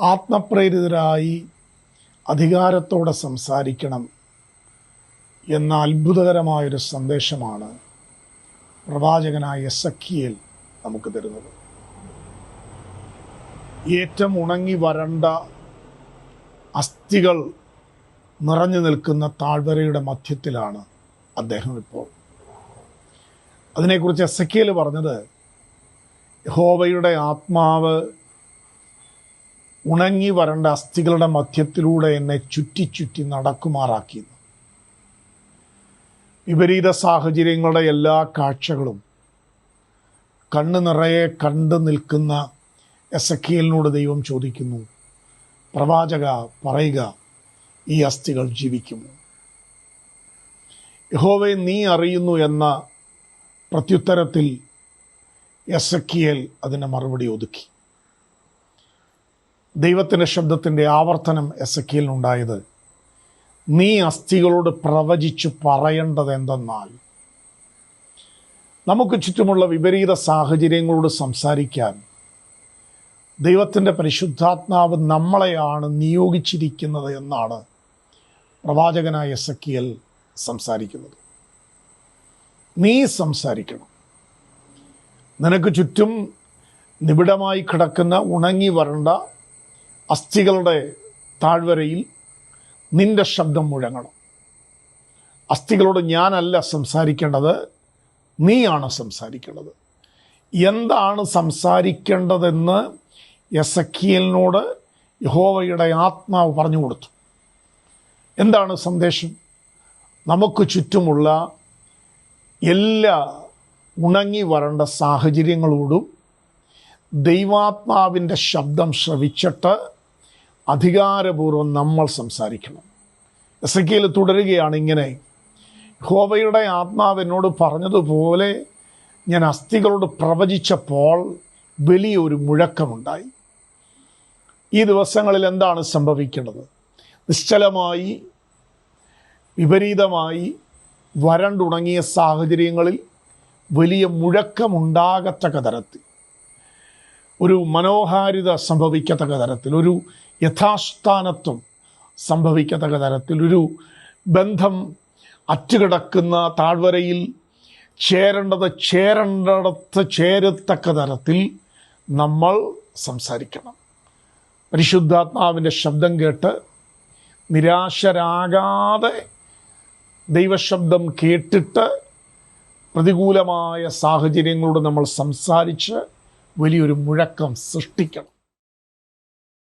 ആത്മപ്രേരിതരായി അധികാരത്തോടെ സംസാരിക്കണം എന്ന അത്ഭുതകരമായൊരു സന്ദേശമാണ് പ്രവാചകനായ എസക്കിയേൽ നമുക്ക് തരുന്നത്. ഏറ്റവും ഉണങ്ങി വരണ്ട അസ്ഥികൾ നിറഞ്ഞു നിൽക്കുന്ന താഴ്വരയുടെ മധ്യത്തിലാണ് അദ്ദേഹം ഇപ്പോൾ. അതിനെക്കുറിച്ച് എസ് കെയിൽ പറഞ്ഞത് യഹോവയുടെ ആത്മാവ് ഉണങ്ങി വരണ്ട അസ്ഥികളുടെ മധ്യത്തിലൂടെ എന്നെ ചുറ്റി ചുറ്റി നടക്കുമാറാക്കിയിരുന്നു. വിപരീത സാഹചര്യങ്ങളുടെ എല്ലാ കാഴ്ചകളും കണ്ണ് നിറയെ കണ്ടു നിൽക്കുന്ന എസക്കിയലിനോട് ദൈവം ചോദിക്കുന്നു പ്രവാചക പറയുക ഈ അസ്ഥികൾ ജീവിക്കുമോ? യഹോവയെ നീ അറിയുന്നു എന്ന പ്രത്യുത്തരത്തിൽ എസക്കിയേൽ അതിന് മറുപടി ഒതുക്കി. ദൈവത്തിന്റെ ശബ്ദത്തിന്റെ ആവർത്തനം എസ് എസക്കിയലിനുണ്ടായത്. നീ അസ്ഥികളോട് പ്രവചിച്ചു പറയേണ്ടത് എന്തെന്നാൽ നമുക്ക് ചുറ്റുമുള്ള വിപരീത സാഹചര്യങ്ങളോട് സംസാരിക്കാൻ ദൈവത്തിന്റെ പരിശുദ്ധാത്മാവ് നമ്മളെയാണ് നിയോഗിച്ചിരിക്കുന്നത് എന്നാണ് പ്രവാചകനായ എസക്കിയൽ സംസാരിക്കുന്നത്. നീ സംസാരിക്കണം. നിനക്ക് ചുറ്റും നിബിഡമായി കിടക്കുന്ന ഉണങ്ങി വരണ്ട അസ്ഥികളുടെ താഴ്വരയിൽ നിന്റെ ശബ്ദം മുഴങ്ങണം. അസ്ഥികളോട് ഞാനല്ല സംസാരിക്കേണ്ടത് നീയാണ് സംസാരിക്കേണ്ടത്. എന്താണ് സംസാരിക്കേണ്ടതെന്ന് എസക്കിയലിനോട് യഹോവയുടെ ആത്മാവ് പറഞ്ഞു കൊടുത്തു. എന്താണ് സന്ദേശം? നമുക്ക് ചുറ്റുമുള്ള എല്ലാ ഉണങ്ങി വരേണ്ട സാഹചര്യങ്ങളോടും ദൈവാത്മാവിന്റെ ശബ്ദം ശ്രവിച്ചിട്ട് അധികാരപൂർവം നമ്മൾ സംസാരിക്കണം. എസ് കെയിൽ തുടരുകയാണ് ഇങ്ങനെ. ഹോവയുടെ ആത്മാവ് എന്നോട് പറഞ്ഞതുപോലെ ഞാൻ അസ്ഥികളോട് പ്രവചിച്ചപ്പോൾ വലിയൊരു മുഴക്കമുണ്ടായി. ഈ ദിവസങ്ങളിൽ എന്താണ് സംഭവിക്കേണ്ടത്? നിശ്ചലമായി വിപരീതമായി വരണ്ടുണങ്ങിയ സാഹചര്യങ്ങളിൽ വലിയ മുഴക്കമുണ്ടാകത്തക്ക തരത്തിൽ ഒരു മനോഹാരിത സംഭവിക്കത്തക്ക തരത്തിൽ ഒരു യഥാസ്ഥാനത്വം സംഭവിക്കത്തക്ക തരത്തിൽ ഒരു ബന്ധം അറ്റുകിടക്കുന്ന താഴ്വരയിൽ ചേരേണ്ടത് ചേരേണ്ടിടത്ത് ചേരത്തക്ക തരത്തിൽ നമ്മൾ സംസാരിക്കണം. പരിശുദ്ധാത്മാവിന്റെ ശബ്ദം കേട്ട് നിരാശരാകാതെ ദൈവശബ്ദം കേട്ടിട്ട് പ്രതികൂലമായ സാഹചര്യങ്ങളോട് നമ്മൾ സംസാരിച്ച് വലിയൊരു മുഴക്കം സൃഷ്ടിക്കണം.